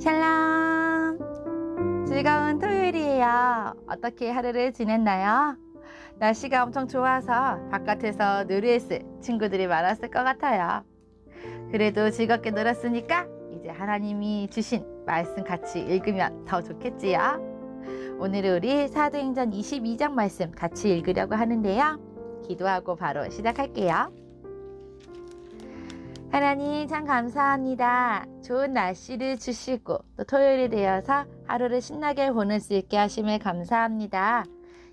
샬롬! 즐거운 토요일이에요. 어떻게 하루를 지냈나요? 날씨가 엄청 좋아서 바깥에서 놀이했을 친구들이 많았을 것 같아요. 그래도 즐겁게 놀았으니까 이제 하나님이 주신 말씀 같이 읽으면 더 좋겠지요. 오늘은 우리 사도행전 22장 말씀 같이 읽으려고 하는데요. 기도하고 바로 시작할게요. 하나님 참 감사합니다. 좋은 날씨를 주시고 또 토요일이 되어서 하루를 신나게 보낼 수 있게 하심을 감사합니다.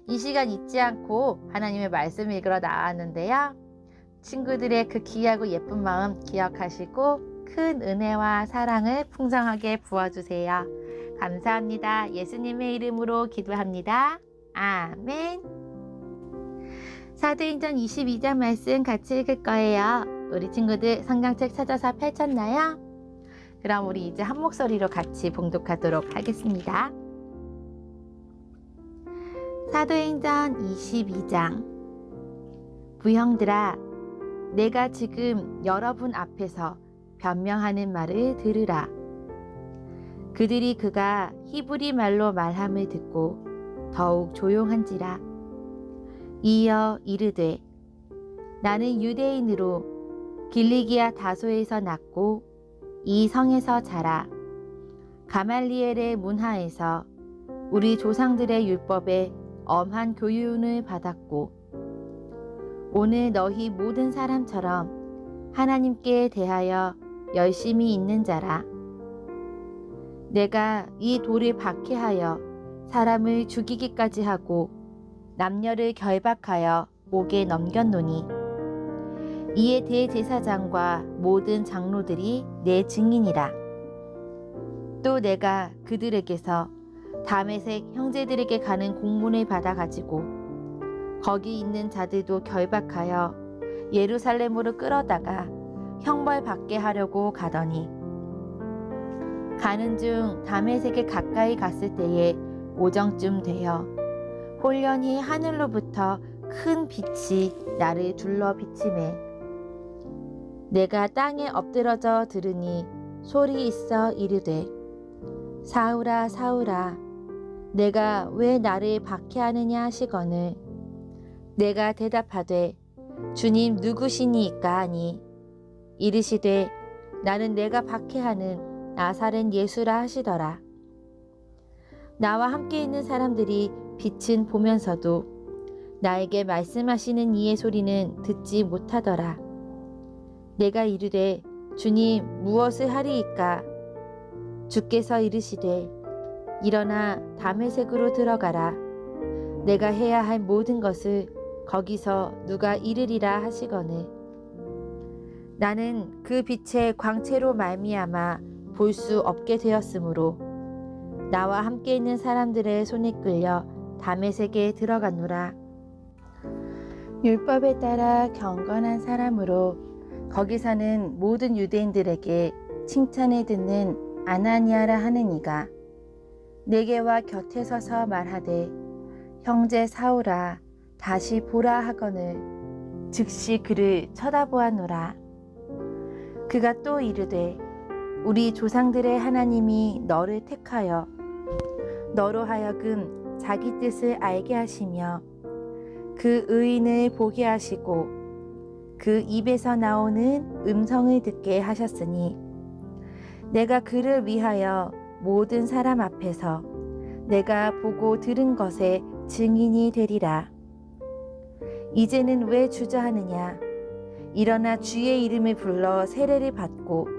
이 시간 잊지 않고 하나님의 말씀 읽으러 나왔는데요. 친구들의 그 귀하고 예쁜 마음 기억하시고 큰 은혜와 사랑을 풍성하게 부어주세요. 감사합니다. 예수님의 이름으로 기도합니다. 아멘. 사도행전 22장 말씀 같이 읽을 거예요. 우리 친구들 성경책 찾아서 펼쳤나요? 그럼 우리 이제 한 목소리로 같이 봉독하도록 하겠습니다. 사도행전 22장 부형들아 내가 지금 여러분 앞에서 변명하는 말을 들으라. 그들이 그가 히브리 말로 말함을 듣고 더욱 조용한지라. 이어 이르되 나는 유대인으로 길리기아 다소에서 났고 이 성에서 자라 가말리엘의 문하에서 우리 조상들의 율법에 엄한 교훈을 받았고 오늘 너희 모든 사람처럼 하나님께 대하여 열심히 있는 자라 내가 이 돌을 박해하여 사람을 죽이기까지 하고 남녀를 결박하여 목에 넘겼노니 이에 대제사장과 모든 장로들이 내 증인이라. 또 내가 그들에게서 담에색 형제들에게 가는 공문을 받아 가지고 거기 있는 자들도 결박하여 예루살렘으로 끌어다가 형벌 받게 하려고 가더니 가는 중 담에색에 가까이 갔을 때에 오정쯤 되어 홀연히 하늘로부터 큰 빛이 나를 둘러 비치매 내가 땅에 엎드러져 들으니 소리 있어 이르되 사울아 사울아 내가 왜 나를 박해하느냐 하시거늘. 내가 대답하되 주님 누구시니이까 하니? 이르시되 나는 내가 박해하는 나사렛 예수라 하시더라 나와 함께 있는 사람들이 빛은 보면서도 나에게 말씀하시는 이의 소리는 듣지 못하더라. 내가 이르되 주님 무엇을 하리이까? 주께서 이르시되 일어나 담의색으로 들어가라. 내가 해야 할 모든 것을 거기서 누가 이르리라 하시거늘. 나는 그 빛의 광채로 말미암아 볼 수 없게 되었으므로 나와 함께 있는 사람들의 손에 끌려 담의색에 들어가노라. 율법에 따라 경건한 사람으로 거기 사는 모든 유대인들에게 칭찬을 듣는 아나니아라 하는 이가 내게와 곁에 서서 말하되 형제 사울아 다시 보라 하거늘 즉시 그를 쳐다보아노라 그가 또 이르되 우리 조상들의 하나님이 너를 택하여 너로 하여금 자기 뜻을 알게 하시며 그 의인을 보게 하시고 그 입에서 나오는 음성을 듣게 하셨으니 내가 그를 위하여 모든 사람 앞에서 내가 보고 들은 것에 증인이 되리라. 이제는 왜 주저하느냐? 일어나 주의 이름을 불러 세례를 받고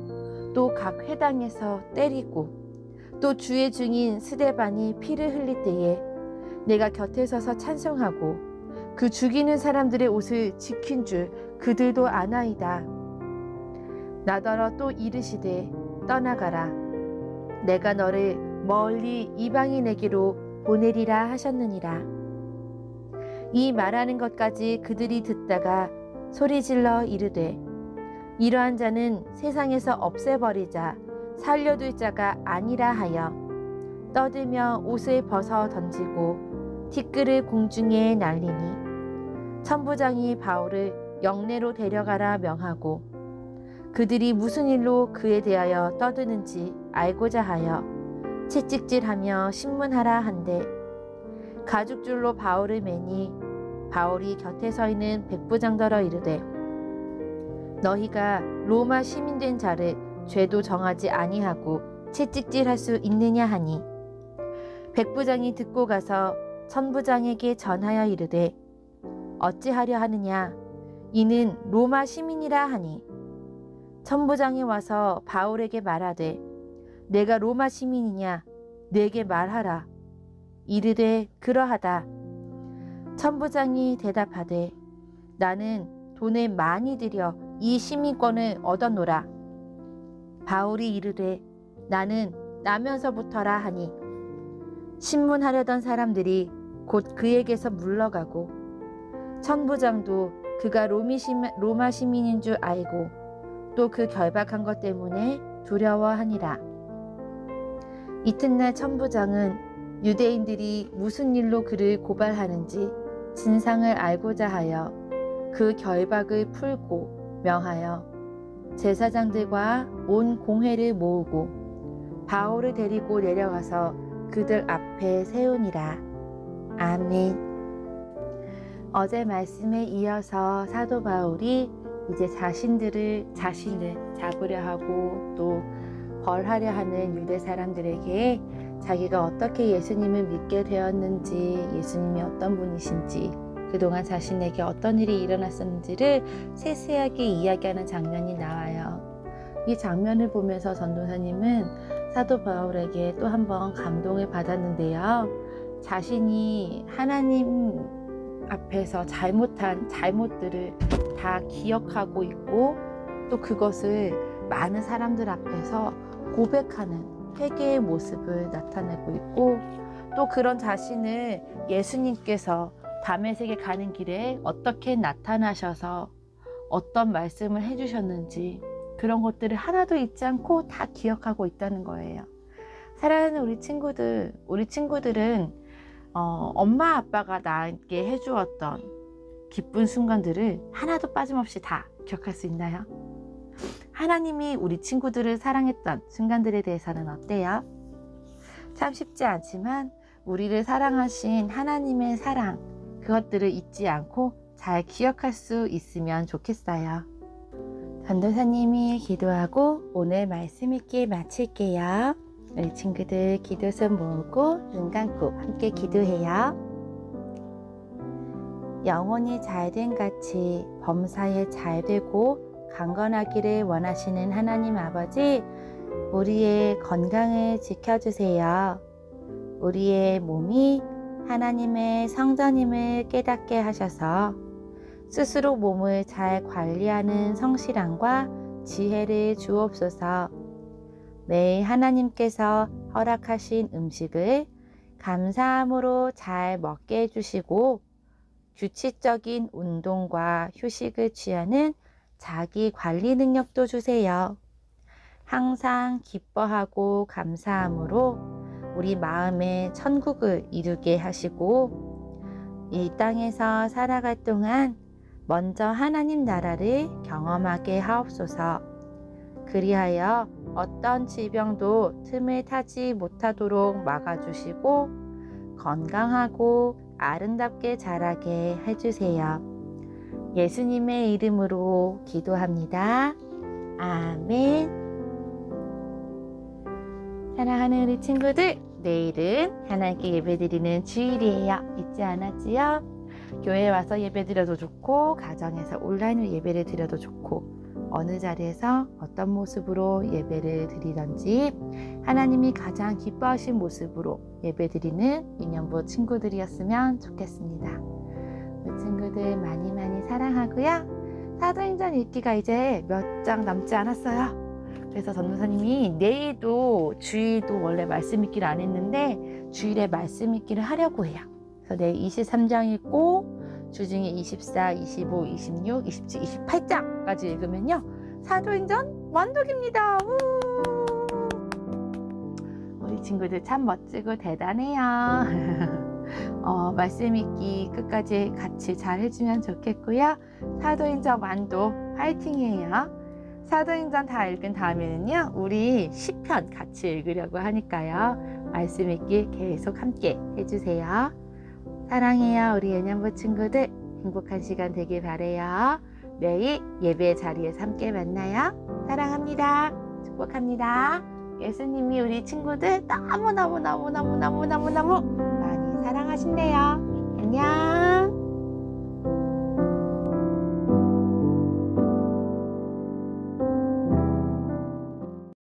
또 각 회당에서 때리고 또 주의 증인 스데반이 피를 흘릴 때에 내가 곁에 서서 찬송하고 그 죽이는 사람들의 옷을 지킨 줄 그들도 아나이다. 나더러 또 이르시되 떠나가라. 내가 너를 멀리 이방인에게로 보내리라 하셨느니라. 이 말하는 것까지 그들이 듣다가 소리 질러 이르되 이러한 자는 세상에서 없애버리자 살려둘 자가 아니라 하여 떠들며 옷을 벗어 던지고 티끌을 공중에 날리니 천부장이 바울을 영내로 데려가라 명하고 그들이 무슨 일로 그에 대하여 떠드는지 알고자 하여 채찍질하며 신문하라 한데 가죽줄로 바울을 매니 바울이 곁에 서 있는 백부장더러 이르되 너희가 로마 시민 된 자를 죄도 정하지 아니하고 채찍질할 수 있느냐 하니? 백부장이 듣고 가서 천부장에게 전하여 이르되 어찌하려 하느냐? 이는 로마 시민이라 하니. 천부장이 와서 바울에게 말하되 내가 로마 시민이냐? 내게 말하라. 이르되 그러하다. 천부장이 대답하되 나는 돈을 많이 들여 이 시민권을 얻었노라 바울이 이르되 나는 나면서부터라 하니 신문하려던 사람들이 곧 그에게서 물러가고 천부장도 그가 로미 시민, 로마 시민인 줄 알고 또 그 결박한 것 때문에 두려워하니라. 이튿날 천부장은 유대인들이 무슨 일로 그를 고발하는지 진상을 알고자 하여 그 결박을 풀고 명하여 제사장들과 온 공회를 모으고 바울을 데리고 내려가서 그들 앞에 세우니라. 아멘. 어제 말씀에 이어서 사도 바울이 이제 자신들을 자신을 잡으려 하고 또 벌하려 하는 유대 사람들에게 자기가 어떻게 예수님을 믿게 되었는지 예수님이 어떤 분이신지 그동안 자신에게 어떤 일이 일어났었는지를 세세하게 이야기하는 장면이 나와요. 이 장면을 보면서 전도사님은 사도 바울에게 또 한 번 감동을 받았는데요. 자신이 하나님 앞에서 잘못한 잘못들을 다 기억하고 있고 또 그것을 많은 사람들 앞에서 고백하는 회개의 모습을 나타내고 있고 또 그런 자신을 예수님께서 담에색에 가는 길에 어떻게 나타나셔서 어떤 말씀을 해주셨는지 그런 것들을 하나도 잊지 않고 다 기억하고 있다는 거예요. 사랑하는 우리 친구들, 우리 친구들은 어, 엄마 아빠가 나에게 해주었던 기쁜 순간들을 하나도 빠짐없이 다 기억할 수 있나요? 하나님이 우리 친구들을 사랑했던 순간들에 대해서는 어때요? 참 쉽지 않지만 우리를 사랑하신 하나님의 사랑, 그것들을 잊지 않고 잘 기억할 수 있으면 좋겠어요. 전도사님이 기도하고 오늘 말씀 있게 마칠게요. 우리 친구들 기도손 모으고 눈 감고 함께 기도해요. 영혼이 잘된 같이 범사에 잘 되고 강건하기를 원하시는 하나님 아버지, 우리의 건강을 지켜주세요. 우리의 몸이 하나님의 성전임을 깨닫게 하셔서 스스로 몸을 잘 관리하는 성실함과 지혜를 주옵소서 매일 하나님께서 허락하신 음식을 감사함으로 잘 먹게 해주시고 규칙적인 운동과 휴식을 취하는 자기 관리 능력도 주세요. 항상 기뻐하고 감사함으로 우리 마음의 천국을 이루게 하시고 이 땅에서 살아갈 동안 먼저 하나님 나라를 경험하게 하옵소서. 그리하여 어떤 질병도 틈을 타지 못하도록 막아주시고 건강하고 아름답게 자라게 해주세요. 예수님의 이름으로 기도합니다. 아멘. 사랑하는 우리 친구들, 내일은 하나님께 예배드리는 주일이에요. 잊지 않았지요? 교회에 와서 예배드려도 좋고, 가정에서 온라인으로 예배를 드려도 좋고, 어느 자리에서 어떤 모습으로 예배를 드리던지 하나님이 가장 기뻐하신 모습으로 예배드리는 유년부 친구들이었으면 좋겠습니다. 우리 친구들 많이 많이 사랑하고요. 사도행전 읽기가 이제 몇 장 남지 않았어요. 그래서 전도사님이 내일도 주일도 원래 말씀 읽기를 안 했는데 주일에 말씀 읽기를 하려고 해요. 그래서 내일 23장 읽고 주중에 24, 25, 26, 27, 28장까지 읽으면요. 사도행전 완독입니다. 우! 우리 친구들 참 멋지고 대단해요. 어, 말씀 읽기 끝까지 같이 잘 해주면 좋겠고요. 사도행전 완독 화이팅이에요. 사도행전 다 읽은 다음에는요, 우리 시편 같이 읽으려고 하니까요. 말씀 읽기 계속 함께 해주세요. 사랑해요, 우리 예년부 친구들. 행복한 시간 되길 바래요. 내일 예배 자리에서 함께 만나요. 사랑합니다. 축복합니다. 예수님이 우리 친구들 너무너무너무너무너무너무너무 많이 사랑하신대요. 안녕.